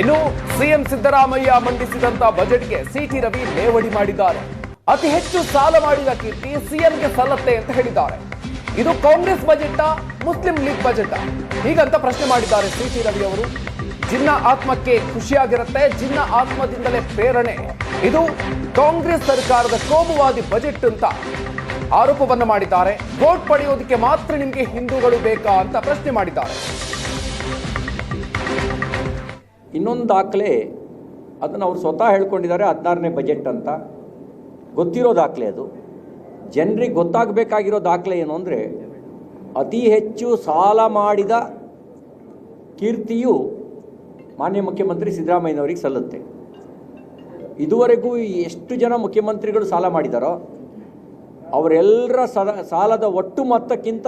ಇನ್ನು ಸಿಎಂ ಸಿದ್ದರಾಮಯ್ಯ ಮಂಡಿಸಿದಂತ ಬಜೆಟ್ಗೆ ಸಿಟಿ ರವಿ ಲೇವಡಿ ಮಾಡಿದ್ದಾರೆ. ಅತಿ ಹೆಚ್ಚು ಸಾಲ ಮಾಡಿದ ಕೀರ್ತಿ ಸಿಎಂಗೆ ಸಲ್ಲತ್ತೆ ಅಂತ ಹೇಳಿದ್ದಾರೆ. ಇದು ಕಾಂಗ್ರೆಸ್ ಬಜೆಟ್ ಮುಸ್ಲಿಂ ಲೀಗ್ ಬಜೆಟ್. ಹೀಗಂತ ಪ್ರಶ್ನೆ ಮಾಡಿದ್ದಾರೆ ಸಿಟಿ ರವಿ ಅವರು. ಜಿನ್ನ ಆತ್ಮಕ್ಕೆ ಖುಷಿಯಾಗಿರುತ್ತೆ, ಜಿನ್ನ ಆತ್ಮದಿಂದಲೇ ಪ್ರೇರಣೆ. ಇದು ಕಾಂಗ್ರೆಸ್ ಸರ್ಕಾರದ ಕೋಮುವಾದಿ ಬಜೆಟ್ ಅಂತ ಆರೋಪವನ್ನು ಮಾಡಿದ್ದಾರೆ. ವೋಟ್ ಪಡೆಯೋದಕ್ಕೆ ಮಾತ್ರ ನಿಮಗೆ ಹಿಂದೂಗಳು ಬೇಕಾ ಅಂತ ಪ್ರಶ್ನೆ ಮಾಡಿದ್ದಾರೆ. ಇನ್ನೊಂದು ದಾಖಲೆ ಅದನ್ನು ಅವ್ರು ಸ್ವತಃ ಹೇಳ್ಕೊಂಡಿದ್ದಾರೆ ಹದಿನಾರನೇ ಬಜೆಟ್ ಅಂತ. ಗೊತ್ತಿರೋ ದಾಖಲೆ ಅದು. ಜನರಿಗೆ ಗೊತ್ತಾಗಬೇಕಾಗಿರೋ ದಾಖಲೆ ಏನು ಅಂದರೆ, ಅತಿ ಹೆಚ್ಚು ಸಾಲ ಮಾಡಿದ ಕೀರ್ತಿಯು ಮಾನ್ಯ ಮುಖ್ಯಮಂತ್ರಿ ಸಿದ್ದರಾಮಯ್ಯನವರಿಗೆ ಸಲ್ಲುತ್ತೆ. ಇದುವರೆಗೂ ಎಷ್ಟು ಜನ ಮುಖ್ಯಮಂತ್ರಿಗಳು ಸಾಲ ಮಾಡಿದಾರೋ, ಅವರೆಲ್ಲರ ಸಲ, ಸಾಲದ ಒಟ್ಟು ಮೊತ್ತಕ್ಕಿಂತ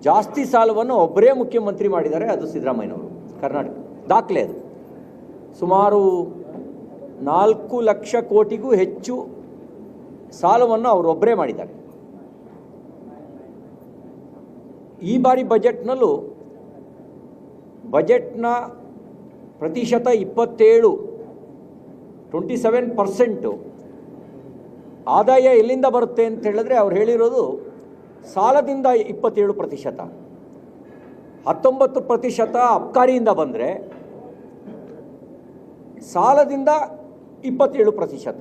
ಜಾಸ್ತಿ ಸಾಲವನ್ನು ಒಬ್ಬರೇ ಮುಖ್ಯಮಂತ್ರಿ ಮಾಡಿದ್ದಾರೆ, ಅದು ಸಿದ್ದರಾಮಯ್ಯನವರು, ಕರ್ನಾಟಕ. ದಾಖಲೆ ಅದು. ಸುಮಾರು ನಾಲ್ಕು ಲಕ್ಷ ಕೋಟಿಗೂ ಹೆಚ್ಚು ಸಾಲವನ್ನು ಅವರೊಬ್ಬರೇ ಮಾಡಿದ್ದಾರೆ. ಈ ಬಾರಿ ಬಜೆಟ್ನಲ್ಲೂ ಬಜೆಟ್ನ ಪ್ರತಿಶತ ಇಪ್ಪತ್ತೇಳು, ಟ್ವೆಂಟಿ ಸೆವೆನ್ ಪರ್ಸೆಂಟು ಆದಾಯ ಎಲ್ಲಿಂದ ಬರುತ್ತೆ ಅಂತ ಹೇಳಿದ್ರೆ ಅವ್ರು ಹೇಳಿರೋದು ಸಾಲದಿಂದ ಇಪ್ಪತ್ತೇಳು ಪ್ರತಿಶತ. ಹತ್ತೊಂಬತ್ತು ಪ್ರತಿಶತ ಅಬ್ಕಾರಿಯಿಂದ ಬಂದರೆ ಸಾಲದಿಂದ ಇಪ್ಪತ್ತೇಳು ಪ್ರತಿಶತ.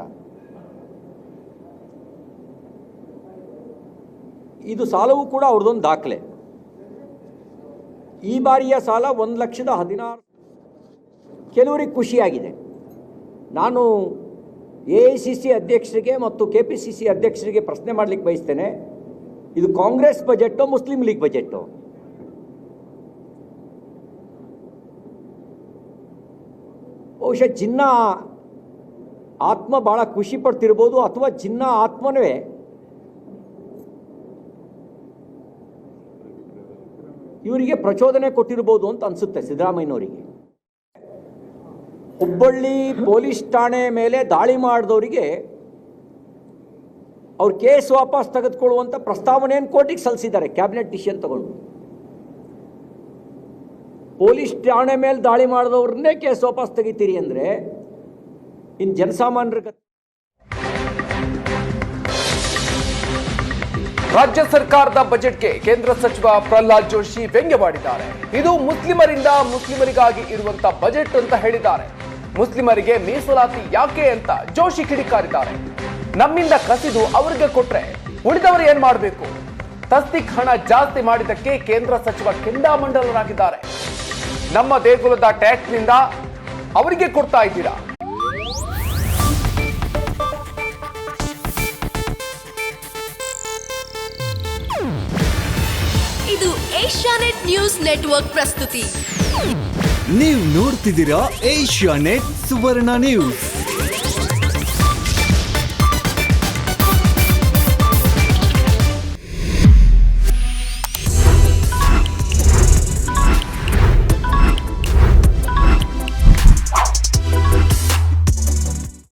ಇದು ಸಾಲವೂ ಕೂಡ ಅವ್ರದ್ದೊಂದು ದಾಖಲೆ. ಈ ಬಾರಿಯ ಸಾಲ ಒಂದು ಲಕ್ಷದ ಹದಿನಾರು ಕೆಲವರಿಗೆ ಖುಷಿಯಾಗಿದೆ. ನಾನು ಎ ಅಧ್ಯಕ್ಷರಿಗೆ ಮತ್ತು ಕೆ ಅಧ್ಯಕ್ಷರಿಗೆ ಪ್ರಶ್ನೆ ಮಾಡಲಿಕ್ಕೆ ಬಯಸ್ತೇನೆ. ಇದು ಕಾಂಗ್ರೆಸ್ ಬಜೆಟ್ಟು ಮುಸ್ಲಿಂ ಲೀಗ್ ಬಜೆಟು? ಬಹುಶಃ ಜಿನ್ನ ಆತ್ಮ ಭಾಳ ಖುಷಿ ಪಡ್ತಿರ್ಬೋದು ಅಥವಾ ಜಿನ್ನ ಆತ್ಮನೇ ಇವರಿಗೆ ಪ್ರಚೋದನೆ ಕೊಟ್ಟಿರ್ಬೋದು ಅಂತ ಅನಿಸುತ್ತೆ ಸಿದ್ದರಾಮಯ್ಯನವರಿಗೆ. ಹುಬ್ಬಳ್ಳಿ ಪೊಲೀಸ್ ಠಾಣೆ ಮೇಲೆ ದಾಳಿ ಮಾಡಿದವರಿಗೆ ಅವ್ರ ಕೇಸ್ ವಾಪಸ್ ತೆಗೆದುಕೊಳ್ಳುವಂಥ ಪ್ರಸ್ತಾವನೆಯನ್ನು ಕೋರ್ಟಿಗೆ ಸಲ್ಲಿಸಿದ್ದಾರೆ, ಕ್ಯಾಬಿನೆಟ್ ಡಿಸಿಷನ್ ತಗೊಂಡು. ಪೊಲೀಸ್ ಠಾಣೆ ಮೇಲೆ ದಾಳಿ ಮಾಡಿದವ್ರನ್ನೇ ಕೇಸ್ ವಾಪಸ್ ತೆಗಿತೀರಿ ಅಂದರೆ ಇನ್ನು ಜನಸಾಮಾನ್ಯರ ರಾಜ್ಯ ಸರ್ಕಾರದ ಬಜೆಟ್ಗೆ ಕೇಂದ್ರ ಸಚಿವ ಪ್ರಹ್ಲಾದ್ ಜೋಶಿ ವ್ಯಂಗ್ಯವಾಡಿದ್ದಾರೆ. ಇದು ಮುಸ್ಲಿಮರಿಂದ ಮುಸ್ಲಿಮರಿಗಾಗಿ ಇರುವಂತ ಬಜೆಟ್ ಅಂತ ಹೇಳಿದ್ದಾರೆ. ಮುಸ್ಲಿಮರಿಗೆ ಮೀಸಲಾತಿ ಯಾಕೆ ಅಂತ ಜೋಶಿ ಕಿಡಿಕಾರಿದ್ದಾರೆ. ನಮ್ಮಿಂದ ಕಸಿದು ಅವರಿಗೆ ಕೊಟ್ರೆ ಉಳಿದವರು ಏನ್ ಮಾಡಬೇಕು? ತಸ್ತಿಕ್ ಹಣ ಜಾಸ್ತಿ ಮಾಡಿದ್ದಕ್ಕೆ ಕೇಂದ್ರ ಸಚಿವ ಕೆಂಡಾಮಂಡಲರಾಗಿದ್ದಾರೆ. ನಮ್ಮ ದೇಗುಲದ ಟ್ಯಾಕ್ಸ್ನಿಂದ ಅವರಿಗೆ ಕೊಡ್ತಾ ಇದ್ದೀರಾ? ಇದು ಏಷ್ಯಾನೆಟ್ ನ್ಯೂಸ್ ನೆಟ್ವರ್ಕ್ ಪ್ರಸ್ತುತಿ. ನೀವು ನೋಡ್ತಿದ್ದೀರಾ ಏಷ್ಯಾನೆಟ್ ಸುವರ್ಣ ನ್ಯೂಸ್.